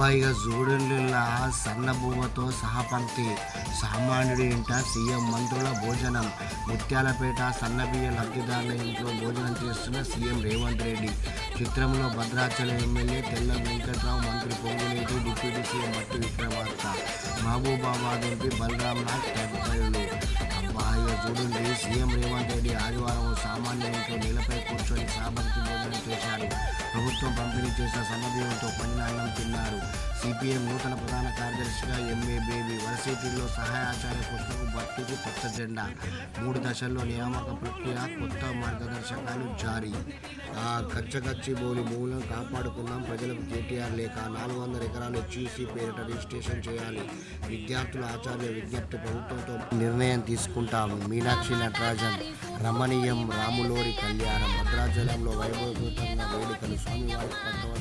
అబ్బాయిగా జూడెళ్ళ సన్నభూమతో సహపంక్తి సామాన్యుడి ఇంట సీఎం మంత్రుల భోజనం. ముత్యాలపేట సన్నబియ్య లబ్ధిదారుల ఇంట్లో భోజనం చేస్తున్న సీఎం రేవంత్ రెడ్డి. చిత్రంలో భద్రాచలం ఎమ్మెల్యే తెల్ల వెంకట్రావు మంత్రి Ponguleti deputy CM Bhatti Vikramarka Mahabubabad MP Balram Nath తదితరులు. అబ్బాయిగా చూడండి సీఎం రేవంత్ రెడ్డి ఆదివారం సామాన్య ఇంట్లో ప్రభుత్వం పంపిణీ చేసిన సన్నబియ్యంతో పండిన అన్నం తిన్నారు. సిపిఎం నూతన ప్రధాన కార్యదర్శిగా ఎంఏ బేబీ వర్సిటీల్లో సహాయ ఆచార్య పుస్తకం భర్తీకి కొత్త జెండా. మూడు దశల్లో నియామక ప్రక్రియ కొత్త మార్గదర్శకాలు జారీ. ఆ కచ్చగచ్చి బోలి భూములను కాపాడుకున్నాం ప్రజలకు కేటీఆర్ లేక నాలుగు వందల ఎకరాలు హెచ్యూసీ పేరిట రిజిస్ట్రేషన్ చేయాలి. విద్యార్థుల ఆచార్య విజ్ఞప్తి ప్రభుత్వంతో నిర్ణయం తీసుకుంటాము మీనాక్షి నటరాజన్ రమణీయం రాములోరి కళ్యాణం భద్రాచలంలో వైభవపూతంగా వేడుకలు స్వామివారి పట్టవ